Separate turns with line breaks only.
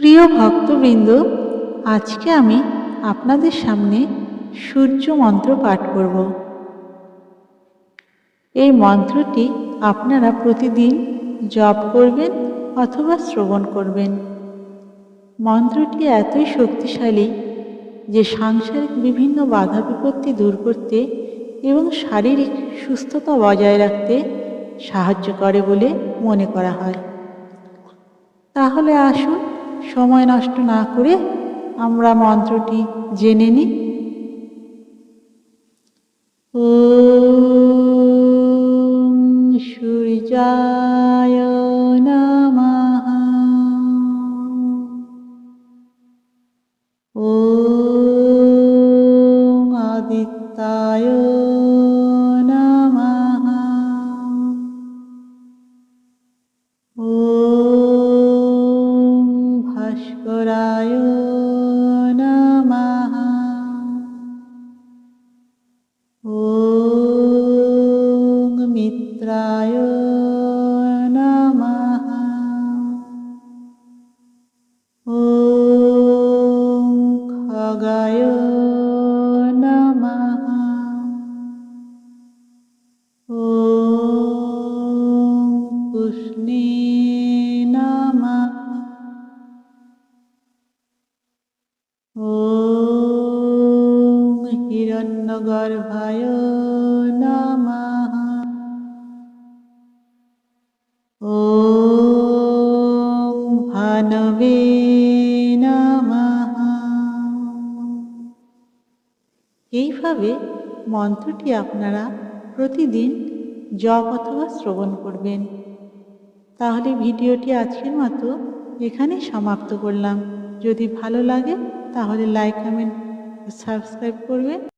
প্রিয় ভক্তবৃন্দ, আজকে আমি আপনাদের সামনে সূর্য মন্ত্র পাঠ করব। এই মন্ত্রটি আপনারা প্রতিদিন জপ করবেন অথবা শ্রবণ করবেন। মন্ত্রটি এতই শক্তিশালী যে সাংসারিক বিভিন্ন বাধা বিপত্তি দূর করতে এবং শারীরিক সুস্থতা বজায় রাখতে সাহায্য করে বলে মনে করা হয়। তাহলে আসুন সময় নষ্ট না করে আমরা মন্ত্রটি জেনে নিই সূর্যায় নমঃ। ওম আদিত্যায় ॐ मित्राय नमः ॐ खगाय नमः ॐ पुष्णे नमः ॐ নমঃ। এইভাবে মন্ত্রটি আপনারা প্রতিদিন জপ অথবা শ্রবণ করবেন। তাহলে ভিডিওটি আজকের মতো এখানেই সমাপ্ত করলাম। যদি ভালো লাগে তাহলে লাইক কমেন্ট সাবস্ক্রাইব করবেন।